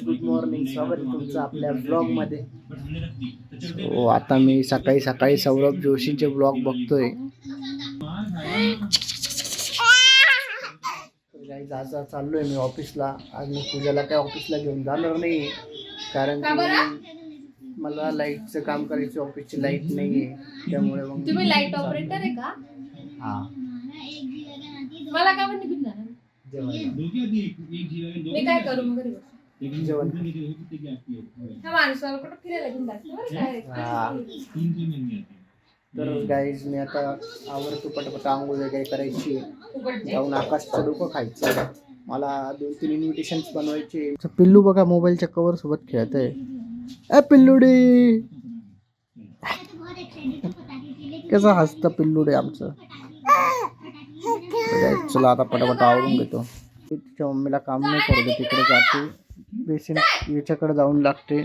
Good morning स्वागत आहे तुमचं आपल्या ब्लॉगमध्ये. हो आता मी सकाळी सकाळी सौरभ जोशीचे ब्लॉग बघतोय. Guys, आज चाललोय मी ऑफिसला. आज मी पूजाला काय ऑफिसला घेऊन जाणार नाही. कारण की मला लाईटचं काम करायचं ऑफिसची लाइट नाही आहे त्यामुळे मग तुम्ही लाइट ऑपरेटर आहे का? हा. मला का पण निघून जाणार? जेवण मी काय करू मग? जेवण ह्या माणसाला कुठं फिरायला घेऊन जाते बरं हा. तर गाईज मी आता आवडतो पटापट आंघोळ वगैरे करायची. जाऊन आकाशचं डोकं खायचं मला दोन तीन इन्व्हिटेशन्स बनवायचे पिल्लू बघा मोबाईलच्या कवर सोबत खेळत आहे. ए पिल्लुडी! कसं हसतं पिल्लुडे आमचं. तर guys, चला आता पटापट आवरून घेतो. तिच्या मम्मीला काम नाही करू दे तिकडे जाते. बेसिन याच्याकडे जाऊन लागते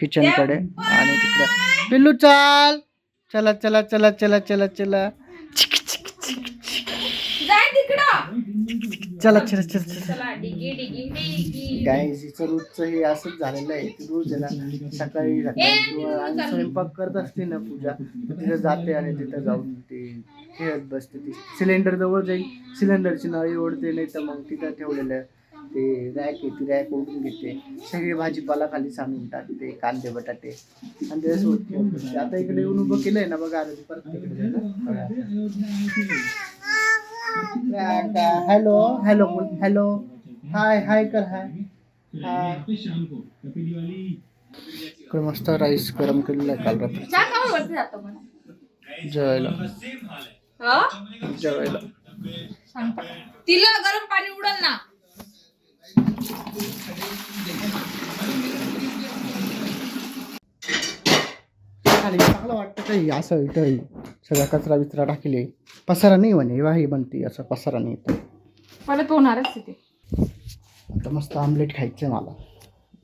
किचनकडे. आणि तिकडे पिल्लू चाल. चला चला चला चला चला चला. चला चला चला चला. गाईज हिचं रोजचं हे असंच झालेलं आहे. ती रोज आहे ना सकाळी आणि स्वयंपाक करत असते ना पूजा. तर तिथं जाते आणि तिथं जाऊन ते खेळत बसते ती. सिलेंडर जवळ जाईल. सिलेंडरची नळी ओढते नाही तर मग तिथं ठेवलेलं ते रॅक आहे ती रॅक ओढून घेते. सगळे भाजीपाला खाली सांगून टाकते कांदे बटाटे. आणि त्याच्यासोबत खेळत बसते आता इकडे येऊन उभं केलंय ना बघा आता परत तिकडे. हॅलो हॅलो बोल हॅलो. हाय हाय कर हाय. हाय. इकडे मस्त राईस गरम केलेला आहे काल रात्री. जेवायला. हा? जेवायला. तिला गरम पाणी उडल ना. खाली चांगलं वाटतं काही असं इथं सगळा कचरा बिचरा टाकले. पसारा नाही म्हणे वाही बनते असं पसारा नाही येतं परत होणारच तिथे आता मस्त आमलेट खायचं आहे मला.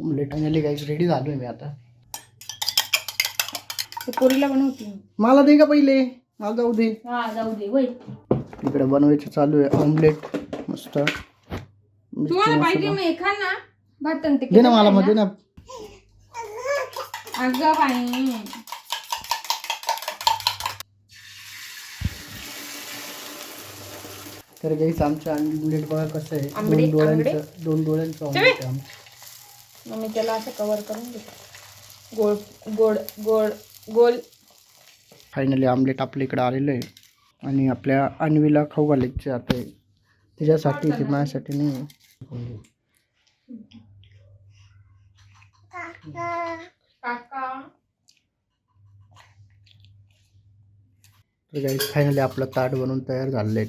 आमलेट फायनली गाईस रेडी झालो आहे मी आता. ते पोरीला बनवते. मला दे का पहिले? मला जाऊ दे. हा जाऊ दे वय. तिकडे बनवायचं चालू आहे ऑमलेट मस्त. तुम्हाला पाहिजे ना. भात आणि ते दे ना मला मध्ये ना. अगं बाई. तर गाईस आमचं आमलेट बघा कसं आहे. दोन डोळ्यांचं दोन डोळ्यांचं आहे आमचं. मग मी त्याला असं कव्हर करून देते. गोड गोड गोड गोल. फायनली आमलेट आपल्या इकडे आलेलं आहे. आणि आपल्या अन्वीला खाऊ घालायचे आता आहे. तिच्यासाठी ती माझ्यासाठी नाही आहे. तर गाईस फायनली आपलं ताट बनवून तयार झालेलं आहे.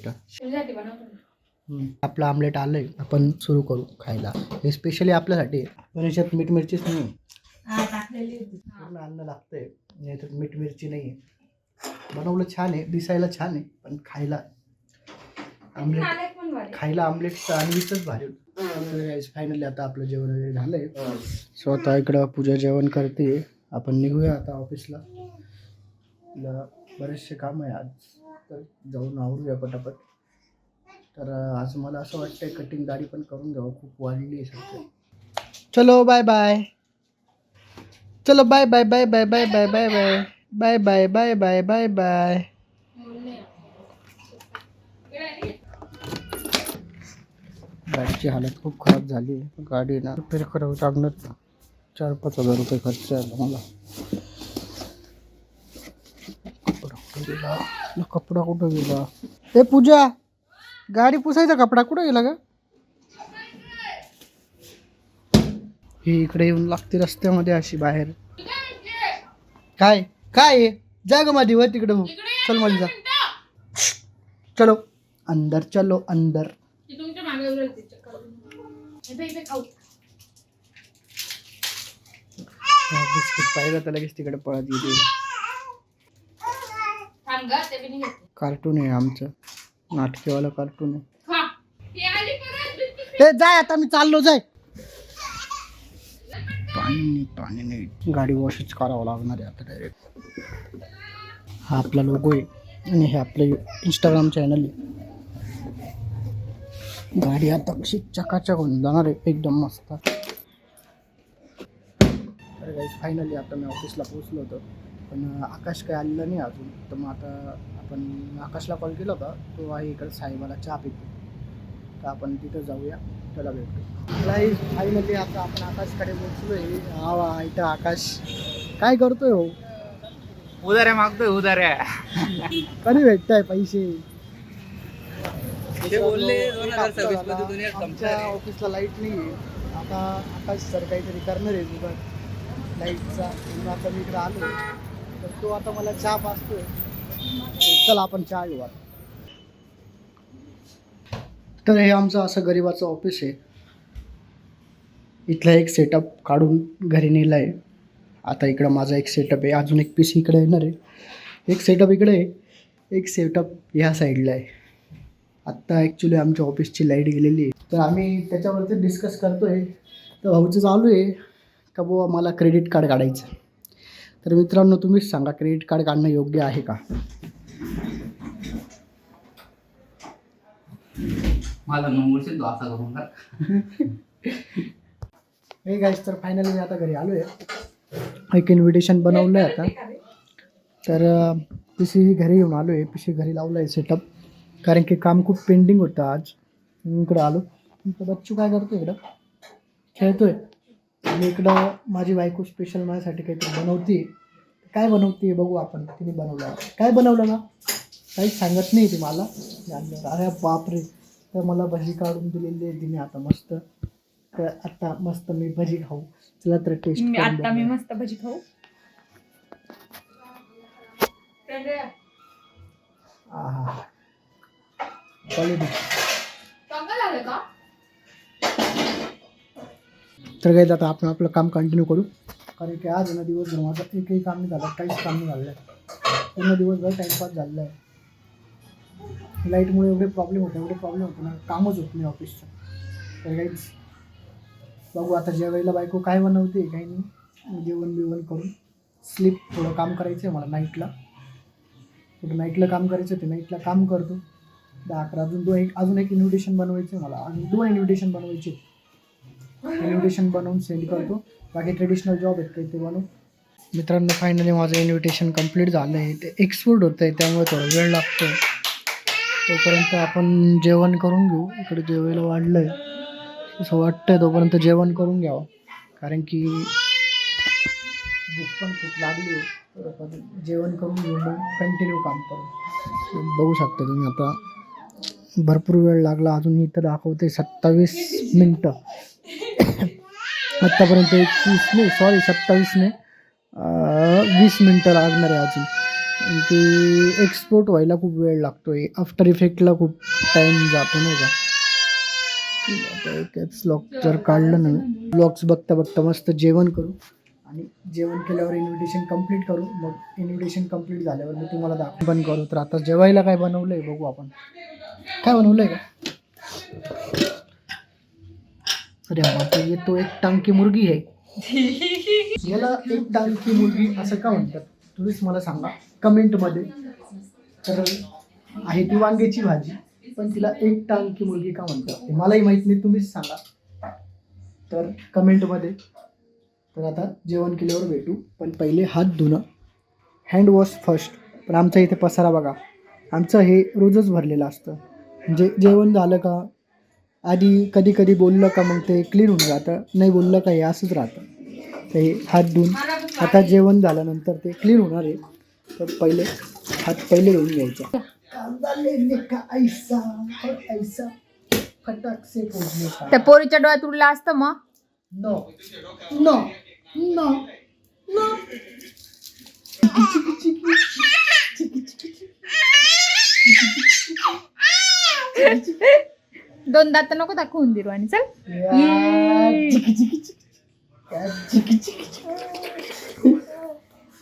आपलं आमलेट आलंय आपण सुरू करू खायला हे स्पेशली आपल्यासाठी. पण याच्यात मीठ मिरचीच नाही. हा होती पूर्ण अन्न लागतंय याच्यात मीठ मिरची नाही आहे बनवलं छान आहे दिसायला छान आहे पण खायला आमलेट. खायला आमलेट आणवीच भारी फायनली आता आपलं जेवण वगैरे झालंय स्वतः इकडं पूजा जेवण करते आपण निघूया आता ऑफिसला बरेचसे काम आहे आज तर जाऊन आवरूया पटापट तर आज मला असं वाटतंय कटिंग दाढी पण करून घ्यावं खूप वाढली आहे सध्या चलो बाय बाय चलो bye bye bye bye bye bye bye bye bye bye bye bye bye bye गाडीची हालत खूप खराब झाली आहे. गाडी ना रिपेअर करावं लागणार चार पाच हजार रुपये खर्च आला मला. कपडा कुठं गेला? आपला कपडा कुठं गेला? ए पूजा! गाडी पुसायचा कपडा कुठं गेला का ही इकडे येऊन लागते रस्त्यामध्ये अशी बाहेर. काय? काय? जा ग माझी वर तिकडे चल माझी जा. चलो. अंदर चलो अंदर. बिस्किट पाहिलं तर लगेच तिकडे पळत येते थांब गं, ते बी नाही घेतलं. कार्टून आहे आमचं नाटकेवालं कार्टून आहे. ती जाय आता मी चाललो जाय पाणी नाही पाणी नाही गाडी वॉशच करावं लागणार आहे आता डायरेक्ट हा आपला लोगो आहे आणि हे आपलं इंस्टाग्राम चॅनल आहे गाडी आता कशी चकाचक होऊन जाणार आहे एकदम मस्त. तर काही फायनली आता मी ऑफिसला पोहोचलो होतो. पण आकाश काही आलेला नाही अजून. तर मग आता आपण आकाशला कॉल केला होता. तो आहे इकडे साहेबाला चहा पितो. तर आपण तिथं जाऊया. त्याला भेटतो लाईव्ह फायनली आता आपण आकाशकडे पोहोचलोय. हा वा इथं आकाश. काय करतोय हो? उधाऱ्या मागतोय उधाऱ्या. कधी भेटताय पैसे? बोलले दोन हजार सव्वीसमध्ये आमच्या ऑफिसला लाइट नाही आहे आता आकाश सर काहीतरी करणार आहे जुगाड लाईटचा म्हणून आता मी इकडे आलो तर तो आता मला चहा पाचतोय चला आपण चहा घेऊ आता. तर हे आमचं असं गरिबाचं ऑफिस आहे. इथला एक सेटअप काढून घरी नेला आहे आता इकडं माझा एक सेटअप आहे. अजून एक पीस इकडे येणार आहे. एक सेटअप इकडे आहे. एक सेटअप ह्या साईडला आहे. आत्ता ॲक्च्युली आमच्या ऑफिसची लाइट गेलेली आहे. तर आम्ही त्याच्यावरती डिस्कस करतोय. तर भाऊचं चालू आहे. का बुवा मला क्रेडिट कार्ड काढायचं? तर मित्रांनो तुम्हीच सांगा क्रेडिट कार्ड काढणं योग्य आहे का? माझा नंबर तो असा करून का हे गाईस तर फायनली मी आता घरी आलो आहे एक इन्व्हिटेशन बनवलं आहे आता. तर पी सी घरी येऊन आलो आहे पी सी घरी लावलं आहे सेटअप कारण की काम खूप पेंडिंग होतं आज. मी इकडं आलो. बच्चू काय करतो इकडं? खेळतोय. आणि इकडं माझी बायको स्पेशल माझ्यासाठी काहीतरी बनवते काय बनवते बघू आपण. तिने बनवलं. काय बनवलं ना काहीच सांगत नाही ती मला. मी. अरे बापरे. तर मला भजी काढून दिलेली आहे तिने आता मस्त. तर आता मस्त मी भजी खाऊ. चला तर टेस्ट मी आता मी मस्त भजी खाऊ. क्वालिटी का? तर काही आता आपण आपलं काम कंटिन्यू करू. कारण की आज ना दिवसभर माझं एकही काम नाही झालं काहीच काम नाही झालं आहे पूर्ण दिवसभर टाईमपास झालेला आहे. लाईटमुळे एवढे प्रॉब्लेम होते एवढे प्रॉब्लेम होते ना कामच होत नाही ऑफिसचं तर काहीच बघू आता जेवायला बायको काय बनवते काही नाही. जेवण बिवण करून स्लीप थोडं काम करायचं आहे मला नाईटला थोडं नाईटला काम करायचं ते नाईटला काम करतो. दहा अकरा. अजून दोन एक अजून एक इन्व्हिटेशन बनवायचं मला. आणि दोन इन्व्हिटेशन बनवायचे इन्व्हिटेशन बनवून सेंड करतो. बाकी ट्रेडिशनल जॉब आहेत काही ते बनवून. मित्रांनो फायनली माझं इन्व्हिटेशन कंप्लीट झालं आहे ते एक्सपोर्ट होतं आहे त्यामुळे थोडा वेळ लागतो तोपर्यंत आपण जेवण करून घेऊ. इकडे जेवायला वाढलं आहे असं वाटतंय तोपर्यंत जेवण करून घ्यावं. कारण की भूक पण खूप लागली हो. आहे जेवण करून घेऊ. कंटिन्यू काम करू. बघू शकता तुम्ही आता. भरपूर वेळ लागला. अजून इथं दाखवते. सत्तावीस मिनटं. आत्तापर्यंत एकवीस नाही सॉरी सत्तावीस नाही वीस मिनटं लागणार आहे अजून. म्हणजे ते एक्सपोर्ट व्हायला खूप वेळ लागतो आहे आफ्टर इफेक्टला खूप टाईम जातो नाही का? आता एकच लॉक जर काढलं ना ब्लॉग्स बघता बघता मस्त जेवण करू. आणि जेवण केल्यावर इन्व्हिटेशन कंप्लीट करू. मग इन्व्हिटेशन कंप्लीट झाल्यावर मी तुम्हाला दाखवून पण करू. तर आता जेवायला काय बनवलं आहे बघू आपण. काय बनवलंय का अरे बापरे ये तो एक टांकी मुर्गी आहे. याला एक टांकी मुर्गी असं का म्हणतात? तुम्हीच मला सांगा. कमेंटमध्ये. तर आहे ती वांग्याची भाजी पण तिला एक टांकी मुलगी का म्हणतात? ते मलाही माहीत नाही तुम्हीच सांगा. तर कमेंटमध्ये. तर आता जेवण केल्यावर भेटू पण पहिले हात धुणं. हँड वॉश फर्स्ट पण आमचा इथे पसारा बघा. आमचं हे रोजच भरलेलं असतं. म्हणजे जेवण झालं का आधी कधी कधी बोललं का मग ते क्लीन होऊन जातं. नाही बोललं का हे असंच राहतं. तर हे हात धुवून आता जेवण झाल्यानंतर ते क्लीन होणार आहे. तर पहिले हात पहिले धुवून घ्यायचा. त्या पोरीच्या डोळ्यात उडला असतं मग? नो नो नो नो चिकी चिकी चिकी चिकी चिकी दोन दात नको दाखवून दिरू आणि चल.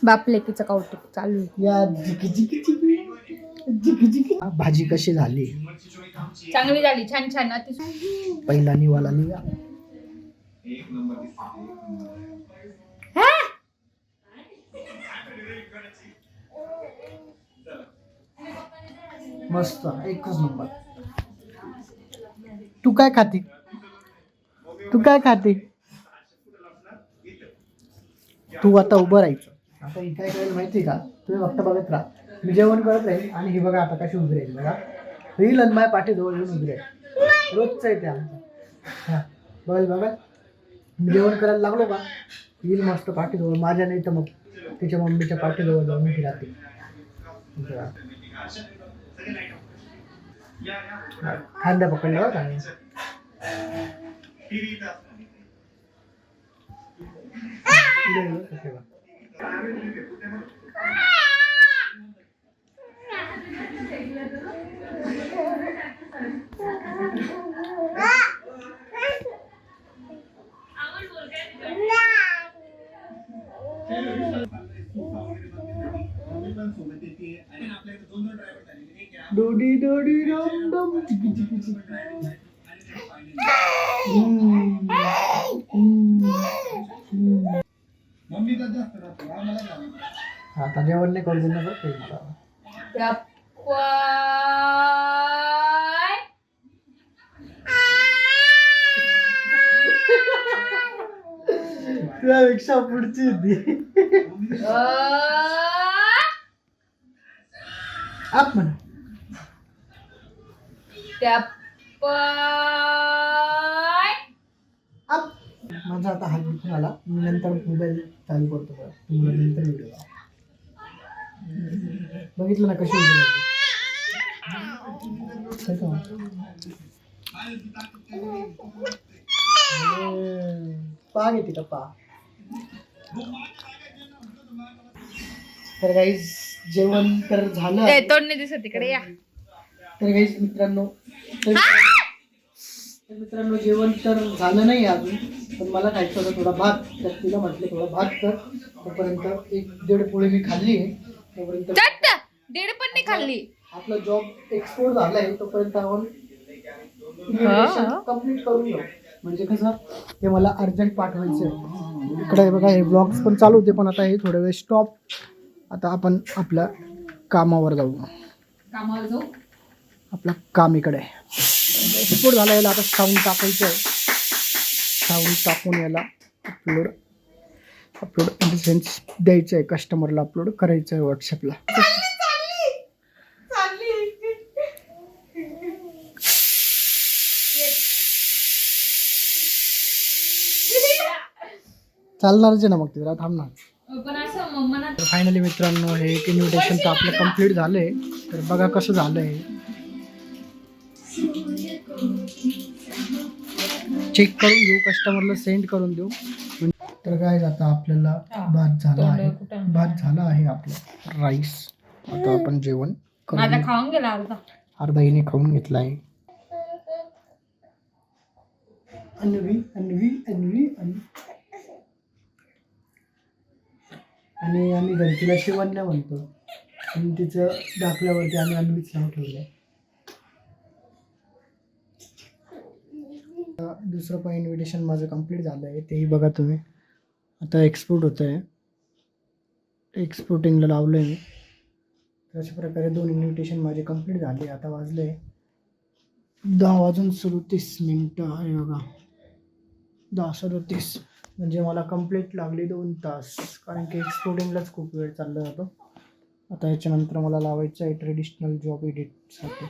बाप लेकीचं कौतुक चालू भाजी कशी झाली? चांगली झाली छान छान. पहिला निवाला निघा. मस्त एकच नंबर तू काय खाते? तू काय खाते? तू आता उभं राहायचं. आता ही काय करेल माहिती आहे का? तुम्ही फक्त बघत राहा. मी जेवण करत राहील आणि ही बघा आता कशी उभी राहील बघा. होईल आणि माझ्या पाठीजवळ येऊन उभी राहील. रोजचं आहे ते आमचं. हां बघाल बघा मी जेवण करायला लागलो का? येईल मस्त पाठीजवळ माझ्या नाही तर मग तिच्या मम्मीच्या पाठीजवळ जाऊन उभी राहते. बघा. हा, खांदा पकडला होता डोडी डोडी डम डम चिकी चिकी चिकी हम्म. हम्म. हम्म. आता जेवण नाही करू देणार मला. पुढची होती अ, आप म्हणा त्या पाय. आप माझा आता हात दुखून आला मी नंतर मोबाईल चालू करतो बरं तुम्हाला नंतर व्हिडिओ बघितलं ना कशी उभी राहिली? काय का? हम्म. पाग येते का पा तर काहीच जेवण तर झालं. ए, तोंड नाही दिसत तिकडे या. तर काहीच मित्रांनो तर तर मित्रांनो जेवण तर झालं नाही अजून पण मला खायचं होतं थोडा भात तर तिला म्हटलं थोडा भात कर. तोपर्यंत एक दीड पोळी मी खाल्ली आहे. तोपर्यंत दीड पण नाही खाल्ली. आपला जॉब एक्सपोर्ट झालाय तोपर्यंत आपण हा. कंप्लीट करून घेऊ. म्हणजे कसं ते मला अर्जंट पाठवायचं आहे इकडे बघा हे ब्लॉग्स पण चालू होते पण आता हे थोडं वेळ स्टॉप आता आपण आपल्या कामावर जाऊ. कामावर जाऊ? आपलं काम इकडे एक्सपोर्ट झाला याला आता साऊंड टाकायचं आहे. साऊंड टाकून याला upload upload in the sense द्यायचं आहे कस्टमरला अपलोड करायचं आहे व्हॉट्सअपला चालणारच आहे ना मग ते जरा तर फायनली मित्रांनो हे एक इन्व्हिटेशन तर आपलं कंप्लीट झालं आहे तर बघा कसं झालं आहे चेक करून घेऊ कस्टमरला सेंड करून देऊ. तर काय आता आपल्याला हा. भात झाला आहे? भात झाला आहे आपलं राईस आता आपण जेवण माझा करून खाऊन गेला अर्धा. अर्धा हिने खाऊन घेतला आहे अन्वी अन्वी अन्वी अन्वी. आणि आम्ही घरी तिला शिवण्या म्हणतो. आणि तिचं दाखल्यावरती आम्ही अन्वीच नाव ठेवलं दुसरं पण इन्व्हिटेशन माझं कंप्लीट झालं आहे. तेही बघा तुम्ही. आता एक्सपोर्ट होतं आहे एक्सपोर्टिंगला लावलं आहे मी अशा प्रकारे दोन इन्व्हिटेशन माझे कंप्लीट झाले. आता वाजले दहा वाजून सदोतीस मिनटं आहे बघा. दहा सदोतीस. म्हणजे मला कंप्लीट लागली दोन तास. कारण की एक्सपोर्टिंगलाच खूप वेळ चालला जातो. आता याच्यानंतर मला लावायचं आहे ट्रेडिशनल जॉब एडिटसाठी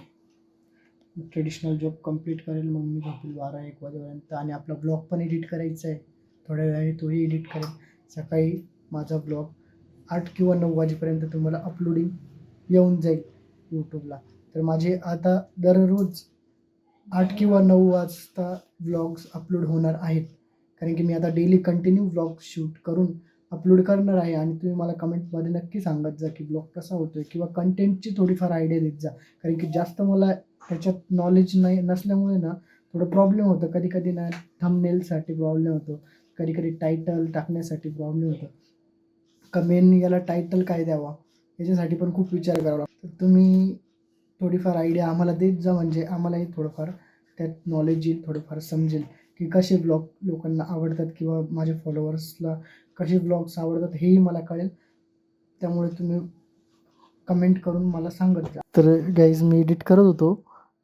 ट्रेडिशनल जॉब कंप्लीट करेल मग मी झोपेल बारा एक वाजेपर्यंत. आणि आपला ब्लॉग पण एडिट करायचा आहे. थोड्या वेळाने तोही एडिट करेल. सकाळी माझा ब्लॉग आठ किंवा नऊ वाजेपर्यंत तुम्हाला अपलोडिंग येऊन जाईल यूट्यूबला तर माझे आता दररोज आठ किंवा नऊ वाजता ब्लॉग्स अपलोड होणार आहेत. कारण की मी आता डेली कंटिन्यू ब्लॉग शूट करून अपलोड करणार आहे आणि तुम्ही मला कमेंटमध्ये नक्की सांगत जा की ब्लॉग कसा होतो आहे किंवा कंटेंटची थोडीफार आयडिया देत जा. कारण की जास्त मला त्याच्यात नॉलेज नाही नसल्यामुळे ना थोडं प्रॉब्लेम होतं. कधी कधी ना थंबनेलसाठी प्रॉब्लेम होतो. कधी कधी टायटल टाकण्यासाठी प्रॉब्लेम होतो. का मेन याला टायटल काय द्यावा? याच्यासाठी पण खूप विचार करावा लागतो. तर तुम्ही थोडीफार आयडिया आम्हाला देत जा म्हणजे आम्हालाही थोडंफार त्यात नॉलेज येईल थोडंफार समजेल. की कसे ब्लॉग लोकांना आवडतात किंवा माझ्या फॉलोअर्सला कसे ब्लॉग्स आवडतात हेही मला कळेल. त्यामुळे तुम्ही कमेंट करून मला सांगत जा. तर गाईज मी एडिट करत होतो.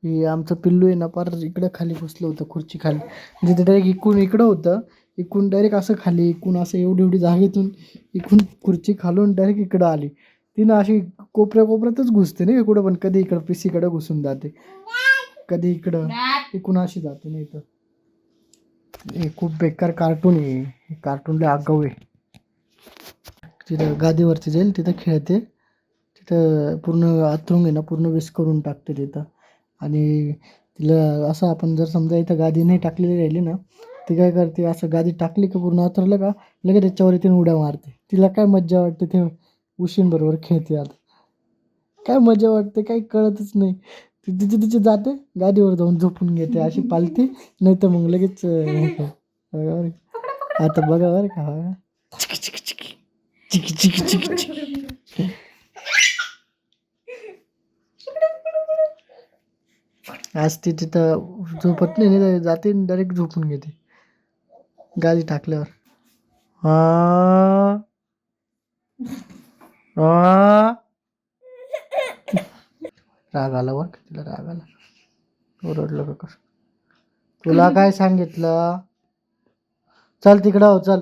की आमचं पिल्लू आहे ना फार इकडं खाली बसलं होतं खुर्ची खाली. म्हणजे ते डायरेक्ट इकडून इकडं होतं. इकडून डायरेक्ट असं खाली इकडून असं एवढी एवढी जागेतून इकडून खुर्ची खालून डायरेक्ट इकडं आली. तिनं अशी कोपऱ्या कोपऱ्यातच घुसते नाही कुठं पण कधी इकडं पिसीकडं घुसून जाते. कधी इकडं इकडून अशी जाते नाही तर. हे खूप बेकार कार्टून आहे. हे कार्टूनला आगाऊ आहे. तिथं गादीवरती जाईल तिथं खेळते. तिथं पूर्ण अथरुंग आहे ना पूर्ण विस करून टाकते तिथं. आणि तिला असं आपण जर समजा इथं गादी नाही टाकलेली राहिली ना ती काय करते असं गादी टाकली का पूर्ण अथरलं का लगेच त्याच्यावर येते उड्या मारते. तिला काय मज्जा वाटते ते उशींबरोबर खेळते आता. काय मजा वाटते काही कळतच नाही. ती तिची तिची जाते गादीवर जाऊन झोपून घेते अशी पालती. नाही तर मग लगेच हे बघा आता बघा बरं का चिकी चिकी चिकी. चिकी चिकी चिकी चिकी. आज ती तिथं झोपत नाही नाही जाते डायरेक्ट झोपून घेते. गादी टाकल्यावर. हा हा राग आला वर का तिला राग आला? ओरडलं का कसं? तुला काय सांगितलं? चल तिकडं हो चल.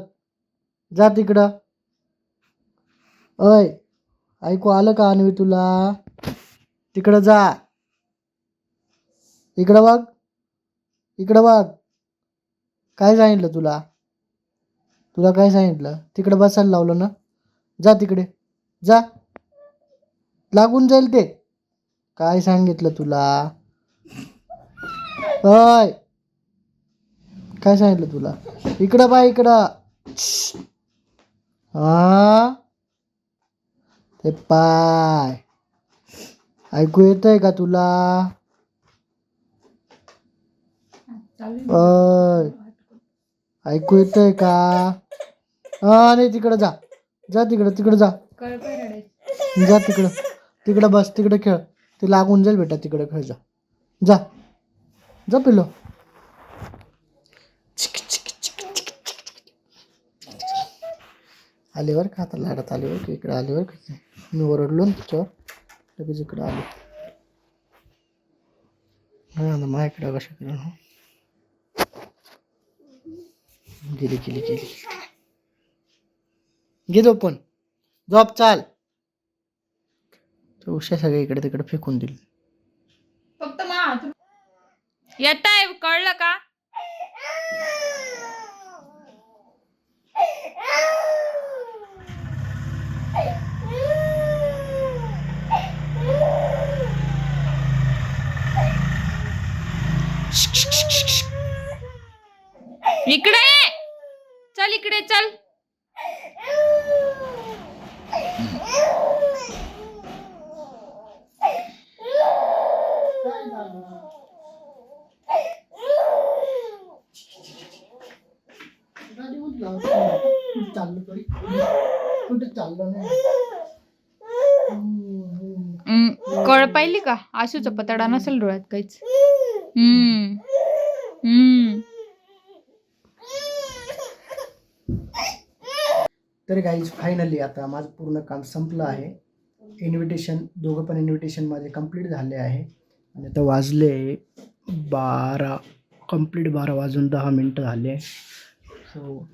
जा तिकडं. अय ऐकू आलं का अन्वी तुला? तिकडं जा. इकडं बघ. इकडं बघ. काय सांगितलं तुला? तुला काय सांगितलं? तिकडं बसायला लावलं ना? जा तिकडे. जा. लागून जाईल ते. काय सांगितलं तुला? होय काय सांगितलं तुला? इकडं बा इकडं. हा ते पाय. ऐकू येतंय का तुला? अय ऐकू येतंय का? हा नाही तिकडं जा. जा तिकडं तिकडं जा. जा तिकडं. तिकडं बस तिकडं खेळ. ते लागून जाईल बेटा तिकडं खेळ जा. जा. जा पिलो आलीवर का आता लाडत आलीवर की? इकडं आल्यावर का? मी ओरडलो ना तिच्यावर. लगेच इकडे आलो. हा माझ्याकडे माझ्याकडं कशा केलं हो? गेली गेली गेली. घे पण जॉब चाल. तर उशा सगळे इकडे तिकडे फेकून दिली. फक्त मा येत आहे कळलं का? इकडे. चल इकडे चल. चाललो तरी. कुठं चाललो नाही. कळ पाहिली का? आशूचा पताडा नसेल डोळ्यात काहीच. हम्म. हम्म. तर गाईज फायनली आता माझं पूर्ण काम संपलं आहे. इन्व्हिटेशन दोघं पण इन्व्हिटेशन माझे कंप्लीट झाले आहे. आणि आता वाजले बारा कंप्लीट बारा वाजून दहा मिनटं झाले. सो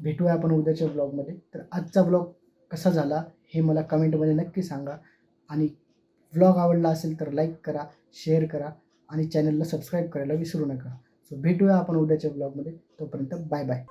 भेटूया आपण उद्याच्या ब्लॉगमध्ये तर आजचा ब्लॉग कसा झाला हे मला कमेंटमध्ये नक्की सांगा. आणि ब्लॉग आवडला असेल तर लाईक करा शेअर करा आणि चॅनलला सबस्क्राईब करायला विसरू नका. सो भेटूया आपण उद्याच्या ब्लॉगमध्ये तोपर्यंत बाय बाय